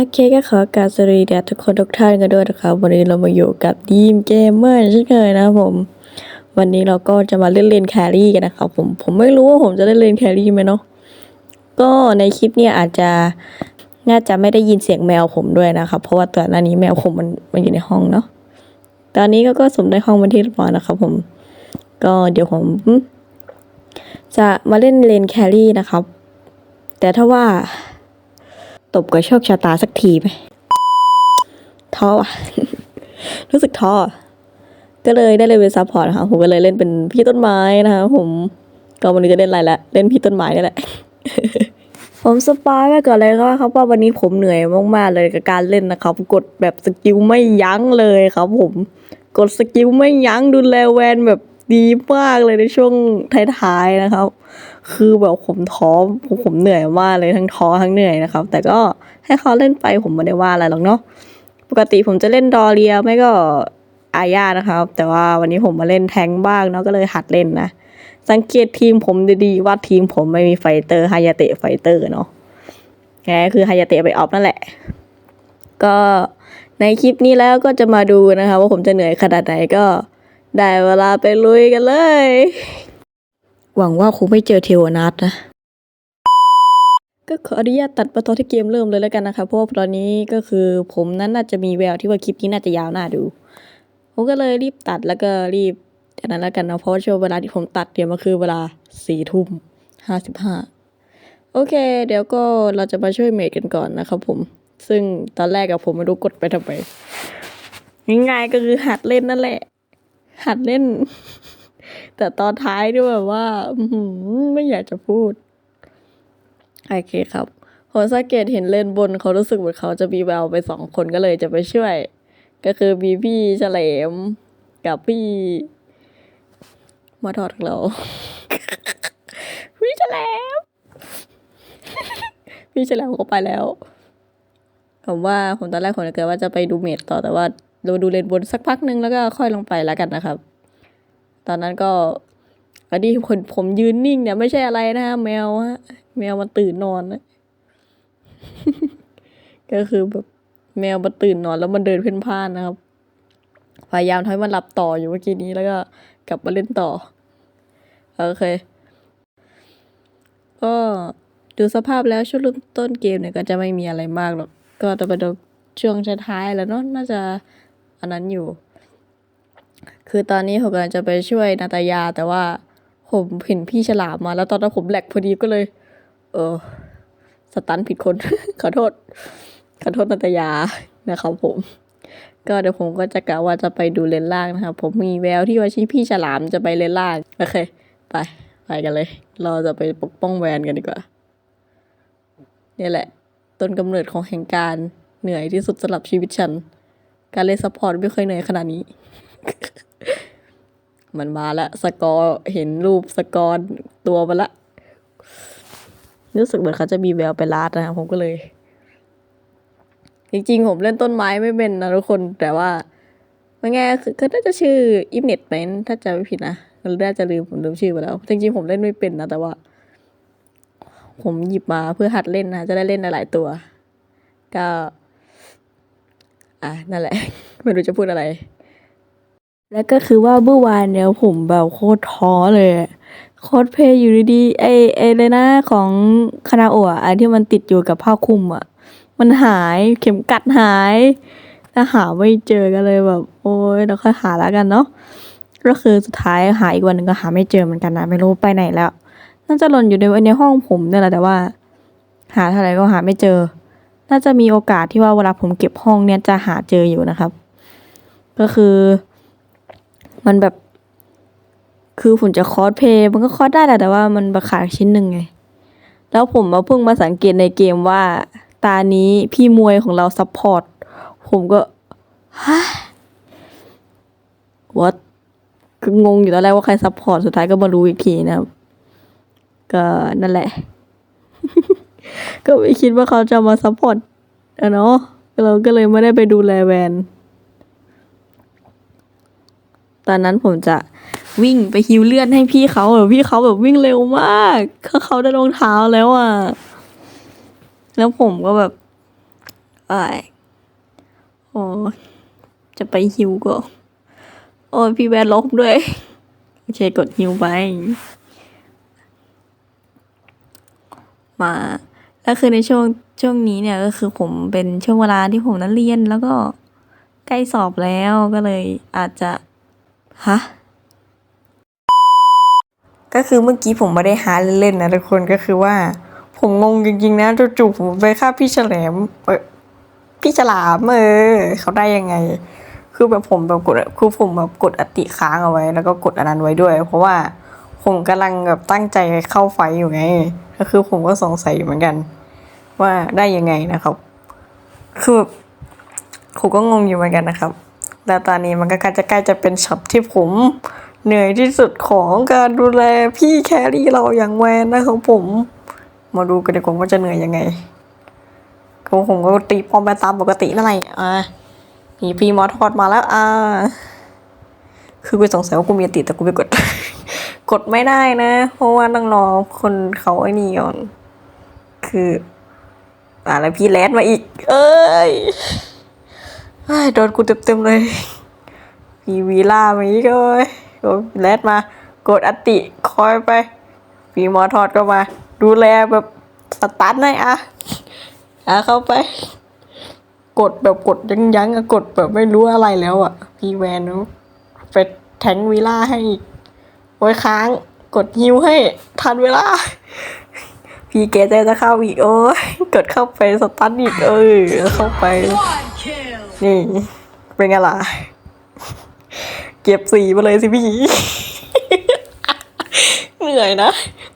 โอเคก็ขอกราบสวัสดีแด่ทุกคนทุกท่านกันด้วยนะครับวันนี้เรามาอยู่กับดีมเกมเมอร์เช่นเคยนะผม วันนี้เราก็จะมาเล่นเลนแครี่กันนะครับผมผมไม่รู้ว่าผมจะได้เลนแครี่ไหมเนาะก็ในคลิปเนี่ยอาจจะน่าจะไม่ได้ยินเสียงแมวผมด้วยนะครับเพราะว่าตอนหน้านี้แมวผมมันมันอยู่ในห้องเนาะตอนนี้ก็ก็สมได้ห้องเป็นที่เรียบร้อยนะครับผม ก็เดี๋ยวผมจะมาเล่นเลนแครี่นะครับ แต่ถ้าว่า ตบกับโชคชะตาสักทีไหมท้อว่ะ รู้สึกท้อก็เลยได้เลยเป็นซัพพอร์ตนะคะผมก็เลยเล่นเป็นพี่ต้นไม้นะคะผมก็วันนี้จะเล่นอะไรละเล่นพี่ต้นไม้นี่แหละ ผมสปายไว้ก่อนเลยครับว่าวันนี้ผมเหนื่อยมากๆเลยกับการเล่นนะครับ กดแบบสกิลไม่ยั้งเลยครับ ผม กดสกิลไม่ยั้งดูแลแวนแบบ ดีมากเลยในช่วงท้ายๆนะครับ คือแบบผมท้อผมผมเหนื่อยมากเลยทั้งท้อทั้งเหนื่อยนะครับ แต่ก็ให้เขาเล่นไปผมไม่ได้ว่าอะไรหรอกเนาะปกติผมจะเล่นดอเรียไม่ก็อาญานะครับ แต่ว่าวันนี้ผมมาเล่นแทงบ้างเนาะก็เลยหัดเล่นนะ สังเกตทีมผมดีๆว่าทีมผมไม่มีไฟเตอร์ฮายาเตะไฟเตอร์เนาะแกคือฮายาเตะไปออฟนั่นแหละ ก็ในคลิปนี้แล้วก็จะมาดูนะคะว่าผมจะเหนื่อยขนาดไหนก็ ได้เวลาไปลุยกันเลย หวังว่าคงไม่เจอเทวนัทนะ ก็ขออนุญาตตัดมาตอนที่เกมเริ่มเลยแล้วกันนะคะ เพราะว่าตอนนี้ก็คือผมนั้นน่าจะมีแววที่ว่าคลิปนี้น่าจะยาวน่าดู ผมก็เลยรีบตัดแล้วก็รีบจากนั้นแล้วกันนะเพราะว่าช่วงเวลาที่ผมตัดเนี่ยมันคือเวลาสี่ทุ่มห้าสิบห้าโอเค เดี๋ยวก็เราจะมาช่วยเมดกันก่อนนะครับผม ซึ่งตอนแรกกับผมไม่รู้กดไปทำไมง่ายๆก็คือหัดเล่นนั่นแหละ หัดเล่น แต่ตอนท้ายด้วยแบบว่าไม่อยากจะพูด โอเคครับผมสังเกตเห็นเล่นบนเขารู้สึกเหมือนเขาจะมีแววไปสองคนก็เลยจะไปช่วย ก็คือมีพี่เฉลมกับพี่มาทอดของเราพี่เฉลมพี่เฉลมเขาไปแล้วผมว่าผมตอนแรกผมเกิดว่าจะไปดูเมดต่อแต่ว่า ดูดูเลนบนสักพักนึงแล้วก็ค่อยลงไปแล้วกันนะครับ ตอนนั้นก็อันนี้คนผมยืนนิ่งเนี่ยไม่ใช่อะไรนะฮะแมวฮะแมวมันตื่นนอนนะก็คือแบบแมวมันตื่นนอน แล้วมันเดินเพ่นพ่านนะครับ พยายามทำให้มันหลับต่ออยู่เมื่อกี้นี้แล้วก็กลับมาเล่นต่อ โอเค ก็ดูสภาพแล้วช่วงเริ่มต้นเกมเนี่ยก็จะไม่มีอะไรมากหรอก ก็จะไปดูช่วงท้ายๆแล้วเนาะน่าจะ อันนั้นอยู่ คือตอนนี้ผมกำลังจะไปช่วยนาตายา แต่ว่าผมเห็นพี่ฉลามมา แล้วตอนนั้นผมแหลกพอดีก็เลย เออ สตันผิดคน ขอโทษ ขอโทษนาตายานะครับผม ก็เดี๋ยวผมก็จะกะว่าจะไปดูเลนล่างนะครับ ผมมีแววที่ว่าชีพี่ฉลามจะไปเลนล่าง โอเค ไป ไปกันเลย เราจะไปปกป้องแวนกันดีกว่าเนี่ยแหละ ต้นกำเนิดของแห่งการเหนื่อยที่สุดสำหรับชีวิตฉัน การเล่นซัพพอร์ตไม่เคยเหนื่อยขนาดนี้ มันมาละสกอร์เห็นรูปสกอร์ตัวมาละรู้สึกเหมือนเขาจะมีแววไปลาดนะครับผมก็เลย จริงๆ ผมเล่นต้นไม้ไม่เป็นนะทุกคนแต่ว่าไม่แง่คือก็น่าจะชื่ออิมเน็ตไหมถ้าจำไม่ผิดนะมันน่าจะลืมผมลืมชื่อไปแล้ว จริงๆ ผมเล่นไม่เป็นนะแต่ว่า ผมหยิบมาเพื่อหัดเล่นนะจะได้เล่นหลายๆตัว ก็ อะนั่นแหละ ไม่รู้จะพูดอะไร แล้วก็คือว่าเมื่อวานเนี่ยผมแบบโคตรท้อเลยโคตรเพย์อยู่ดีๆไอไอเลยนะของคานาโอะอันที่มันติดอยู่กับผ้าคลุมอะ มันหายเข็มกัดหายถ้าหาไม่เจอกันเลยแบบ โอ้ยเราค่อยหาแล้วกันเนาะก็คือสุดท้ายหาอีกวันหนึ่งก็หาไม่เจอเหมือนกันนะไม่รู้ไปไหนแล้วน่าจะหล่นอยู่ในในห้องผมเนี่ยแหละแต่ว่า หาเท่าไหร่ก็หาไม่เจอ น่าจะมีโอกาสที่ว่าเวลาผมเก็บห้องเนี่ยจะหาเจออยู่นะครับ ก็คือ มันแบบ คือผมจะคอสเพย์มันก็คอสได้แหละแต่ว่ามันราคาดชิ้นหนึ่งไง แล้วผมมาเพิ่งมาสังเกตในเกมว่า ตานี้พี่มวยของเราซัพพอร์ตผมก็ฮะ what คืองงอยู่ตอนแรกว่าใครซัพพอร์ตสุดท้ายก็มารู้อีกทีนะครับ ก็นั่นแหละ ก็ไม่คิดว่าเขาจะมาซัพพอร์ตอะเนาะเราก็เลยไม่ได้ไปดูแลแวนตอนนั้นผมจะวิ่งไปฮิวเลือดให้พี่เขาแบบพี่เขาแบบวิ่งเร็วมากเขาเขาได้รองเท้าแล้วอะ แล้วผมก็แบบไอ้ายโอ้จะไปฮิวก็ โอ้ยพี่แวนลบด้วย โอเคกดฮิวไป มา แล้วคือในช่วงช่วงนี้เนี่ยก็คือผมเป็นช่วงเวลาที่ผมนั้นเรียนแล้วก็ใกล้สอบแล้วก็เลยอาจจะฮะก็คือเมื่อกี้ผมไม่ได้หาเล่นๆนะทุกคนก็คือว่า ผมงงจริงๆนะจู่ๆผมไปฆ่าพี่ฉลมเออพี่ฉลามเออเขาได้ยังไง คือแบบผมแบบกดคือผมแบบกดอติค้างเอาไว้ แล้วก็กดอันนั้นไว้ด้วย เพราะว่าผมกำลังแบบตั้งใจเข้าไฟอยู่ไง ก็คือผมก็สงสัยอยู่เหมือนกัน ว่าได้ยังไงนะครับ คือแบบผมก็งงอยู่เหมือนกันนะครับแล้วตอนนี้มันก็ใกล้จะใกล้จะเป็นช็อตที่ผมเหนื่อยที่สุดของการดูแลพี่แครี่เราอย่างแวนนะครับผม มาดูกันดีกว่าว่าจะเหนื่อยยังไงก็ผมก็ตีปอมไปตามปกตินั่นแหละอ่ามีพีมอทอดมาแล้วอ่าคือกูสงสัยว่ากูมีติแต่กูไปกด กดไม่ได้นะ เพราะว่าต้องรอคนเขาไอ้นี่ก่อน คือ อ่าแล้วพี่แรดมาอีก เอ้ยโดนกูเต็มๆเลยมีวีล่ามาอีกเอ้ยโดนแรดมา กดอติคอยไปพี่มอทอดก็มา ดูแลแบบสตาร์ทหน่อยอะอะเข้าไป กดแบบกดยั้งยั้งอะกดแบบไม่รู้อะไรแล้วอะพี่แวนเขาไปแทงวีล่าให้อีกไว้ค้าง กดฮิวให้ ทันเวลา พี่เกเจจะเข้าอีกโอ้ยกดเข้าไปสตาร์ทอีกเออเข้าไป นี่ เป็นไงล่ะ เก็บสีมาเลยสิพี่ เหนื่อยนะ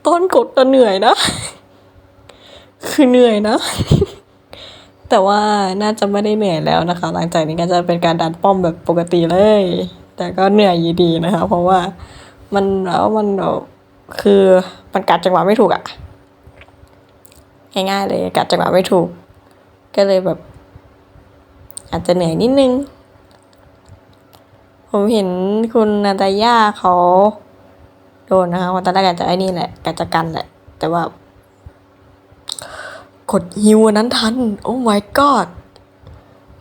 ตอนกดก็เหนื่อยนะ คือเหนื่อยนะ แต่ว่าน่าจะไม่ได้เหนื่อยแล้วนะคะ หลังจากนี้ก็จะเป็นการดันป้อมแบบปกติเลย แต่ก็เหนื่อยอยู่ดีนะคะ เพราะว่ามันแล้วมันแบบคือมันกัดจังหวะไม่ถูกอะ ง่ายๆเลยกัดจังหวะไม่ถูก ก็เลยแบบ อาจจะเหนื่อยนิดนึง ผมเห็นคุณนาตาย่าเขาโดนนะคะวันตอนแรกอาจจะไอ้นี่แหละกาจะกันแหละ แต่ว่ากดฮิวนั้นทัน โอ้ my god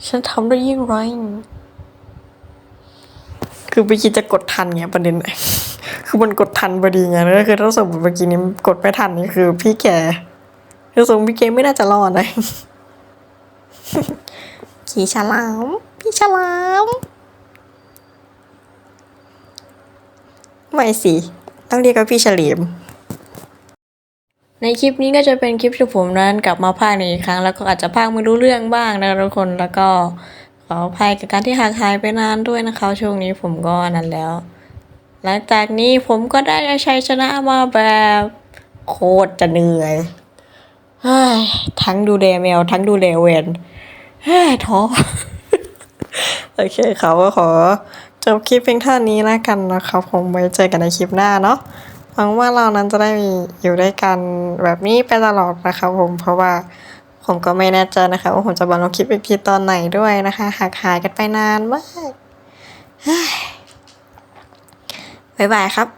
ฉันทำได้ยิ่งไรคือไม่คิดจะกดทันไงประเด็นคือมันกดทันพอดีไงแล้วก็คือถ้าสมมติเมื่อกี้นี้กดไม่ทันนี่คือพี่แก คือสมมติพี่แกไม่น่าจะรอดนะขี่ฉลาม พี่ฉลามไม่สิต้องเรียกว่าพี่เฉลีม ในคลิปนี้ก็จะเป็นคลิปที่ผมนั้นกลับมาพากในอีกครั้ง แล้วก็อาจจะพากไม่รู้เรื่องบ้างนะทุกคนแล้วก็ขออภัยกับการที่ห่างหายไปนานด้วยนะคะ ช่วงนี้ผมก็นั้นแล้ว หลังจากนี้ผมก็ได้ชัยชนะมาแบบ โคตรจะเหนื่อย ทั้งดูแลแมว ทั้งดูแลเวนเฮ้ยท้อโอเคครับก็ขอจบคลิปเพียงเท่านี้แล้วกันนะครับ ผมไว้เจอกันในคลิปหน้าเนาะหวังว่าเรานั้นจะได้อยู่ด้วยกันแบบนี้ไปตลอดนะครับผมเพราะว่าผมก็ไม่แน่ใจนะคะว่าผมจะบอลงคลิปอีกทีตอนไหนด้วยนะคะหากหายกันไปนานมากเฮ้ยบ๊ายบายครับ